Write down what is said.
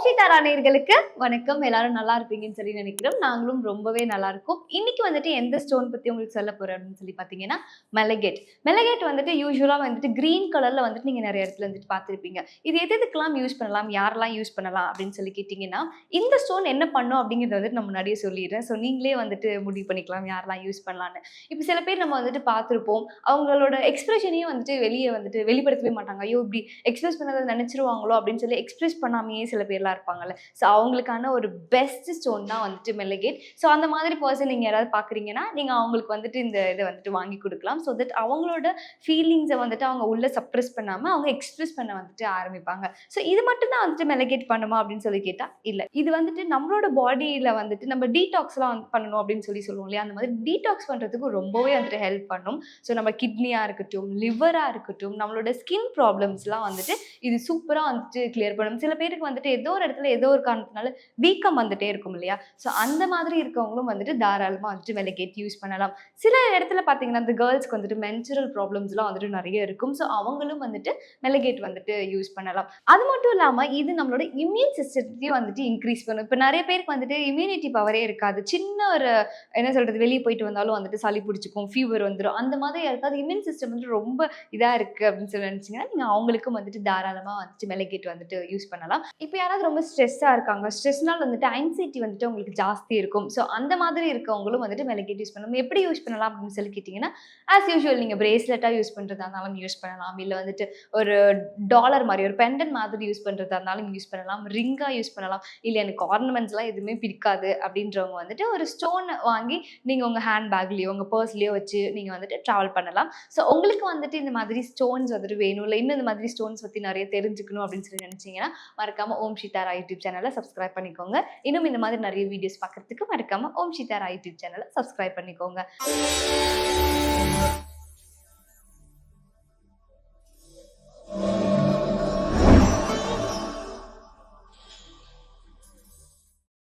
ஓம் நேர்களுக்கு வணக்கம். எல்லாரும் நல்லா இருப்பீங்கன்னு சொல்லி நினைக்கிறோம். நாங்களும் ரொம்பவே நல்லா இருக்கும். இன்னைக்கு வந்துட்டு எந்த ஸ்டோன் பத்தி உங்களுக்கு சொல்ல போறேன் அப்படின்னு சொல்லி பாத்தீங்கன்னா மெலகேட் மெலகேட் வந்துட்டு யூஸ்வலா வந்துட்டு கிரீன் கலர்ல வந்துட்டு நீங்க நிறைய இடத்துல வந்துட்டு பார்த்துருப்பீங்க. இது எது எதுக்கெல்லாம் யூஸ் பண்ணலாம்? யாரெல்லாம் யூஸ் பண்ணலாம்? அப்படின்னு சொல்லி கேட்டிங்கன்னா இந்த ஸ்டோன் என்ன பண்ணும் அப்படிங்கறத வந்துட்டு நான் முன்னாடியே சொல்லிடுறேன். ஸோ நீங்களே வந்துட்டு முடிவு பண்ணிக்கலாம் யாரெல்லாம் யூஸ் பண்ணலான்னு இப்போ சில பேர் நம்ம வந்துட்டு பார்த்துருப்போம். அவங்களோட எக்ஸ்பிரஷனையும் வந்துட்டு வெளியே வந்துட்டு வெளிப்படுத்தவே மாட்டாங்க. ஐயோ இப்படி எக்ஸ்பிரஸ் பண்ணதை நினைச்சிருவாங்களோ அப்படின்னு சொல்லி எக்ஸ்பிரஸ் பண்ணாமையே சில பேர்லாம் இருப்பாங்கல்ல. ஸோ அவங்களுக்கான ஒரு பெஸ்ட் ஸ்டோன் தான் வந்துட்டு மெல்லகேட் ஸோ அந்த மாதிரி பர்சன் நீங்கள் யாராவது பார்க்குறீங்கன்னா நீங்கள் அவங்களுக்கு வந்துட்டு இந்த இதை வந்துட்டு வாங்கி கொடுக்கலாம். ஸோ தட் அவங்களோட ஃபீலிங்ஸை வந்துட்டு அவங்க உள்ளே சப்ரெஸ் பண்ணாமல் அவங்க எக்ஸ்பிரஸ் பண்ண வந்துட்டு ஆரம்பிப்பாங்க. ஸோ இது மட்டும் தான் வந்துட்டு மெலகேட் பண்ணுமா அப்படின்னு சொல்லி கேட்டால் இல்லை. இது வந்துட்டு நம்மளோட பாடியில் வந்துட்டு நம்ம டீடாக்ஸ்லாம் வந்து பண்ணணும் அப்படின்னு சொல்லி சொல்லுவோம் இல்லையா? அந்த மாதிரி டீடாக்ஸ் பண்ணுறதுக்கு ரொம்பவே வந்துட்டு ஹெல்ப் பண்ணும். ஸோ நம்ம கிட்னியாக இருக்கட்டும் லிவராக இருக்கட்டும் நம்மளோட ஸ்கின் ப்ராப்ளம்ஸ்லாம் வந்துட்டு இது சூப்பராக வந்துட்டு கிளியர் பண்ணும். சில பேருக்கு வந்துட்டு ஏதோ ஒரு இடத்துல ஏதோ ஒரு காரணத்தினால வீக்கம் வந்துட்டே இருக்கும் இல்லையா? ஸோ அந்த மாதிரி இருக்கவங்களும் வந்துட்டு தாராளமாக வந்துட்டு மெலகேட் யூஸ் பண்ணலாம். சில இடத்துல பார்த்தீங்கன்னா இந்த கேர்ள்ஸ்க்கு வந்துட்டு மென்சுரல் ப்ராப்ளம்ஸ்லாம் வந்துட்டு நிறைய இருக்கும். ஸோ அவங்களும் வந்துட்டு மெலகேட் வந்துட்டு யூஸ் பண்ணலாம். அது மட்டும் இல்லாமல் இது நம்மளோட இம்யூன் சிஸ்டத்தையும் வந்துட்டு இன்க்ரீஸ் பண்ணும். இப்போ நிறைய பேருக்கு வந்துட்டு இம்யூனிட்டி பவரே இருக்காது. சின்ன ஒரு என்ன சொல்கிறது வெளியே போயிட்டு வந்தாலும் வந்துட்டு சளி பிடிச்சிக்கும் ஃபீவர் வந்துடும் அந்த மாதிரி யாருக்காவது இம்யூன் சிஸ்டம் வந்துட்டு ரொம்ப இதாக இருக்குது அப்படின்னு சொல்லி நினச்சிங்கன்னா நீங்கள் அவங்களுக்கும் வந்துட்டு தாராளமாக வந்துட்டு மெலகேட் வந்துட்டு யூஸ் பண்ணலாம். இப்போ யாராவது ரொம்ப ஸ்ட்ரெஸ்ஸாக இருக்காங்க. ஸ்ட்ரெஸ்னால் வந்துட்டு ஆங்ஸைட்டி வந்துட்டு உங்களுக்கு ஜாஸ்தி இருக்கும். ஸோ அந்த மாதிரி இருக்கவங்களும் வந்துட்டு மெலகேட் யூஸ் பண்ணலாம் எப்படி யூஸ் பண்ணலாம் அப்படின்னு சொல்லி கேட்டிங்கன்னா ஆஸ் யூஷுவல் நீங்கள் பிரேஸ்லெட்டாக யூஸ் பண்ணுறதா இருந்தாலும் யூஸ் பண்ணலாம். இல்லை வந்துட்டு ஒரு டாலர் மாதிரி ஒரு பெண்டன் மாதிரி யூஸ் பண்ணுறதா இருந்தாலும் யூஸ் பண்ணலாம். ரிங்காக யூஸ் பண்ணலாம். இல்லை எனக்கு ஆர்னமெண்ட்ஸ்லாம் எதுவுமே பிடிக்காது அப்படின்றவங்க வந்துட்டு ஒரு ஸ்டோன் வாங்கி நீங்கள் உங்கள் ஹேண்ட் பேக்லேயோ உங்கள் பர்ஸ்லேயோ வச்சு நீங்கள் வந்துட்டு ட்ராவல் பண்ணலாம். ஸோ உங்களுக்கு வந்துட்டு இந்த மாதிரி ஸ்டோன்ஸ் வந்துட்டு வேணும். இல்லை இன்னும் இந்த மாதிரி ஸ்டோன்ஸ் பற்றி நிறைய தெரிஞ்சுக்கணும் அப்படின்னு சொல்லி நினச்சிங்கன்னா மறக்காமல் ஓம் சீதாரா யூடியூப் சேனலை சப்ஸ்கிரைப் பண்ணிக்கோங்க. இன்னும் இந்த மாதிரி நிறைய வீடியோஸ் பார்க்கறதுக்கு மறக்காமல் ஓம் சீதாரா யூடியூப் சேனலை சப்ஸ்கிரைப் பண்ணிக்கோங்க.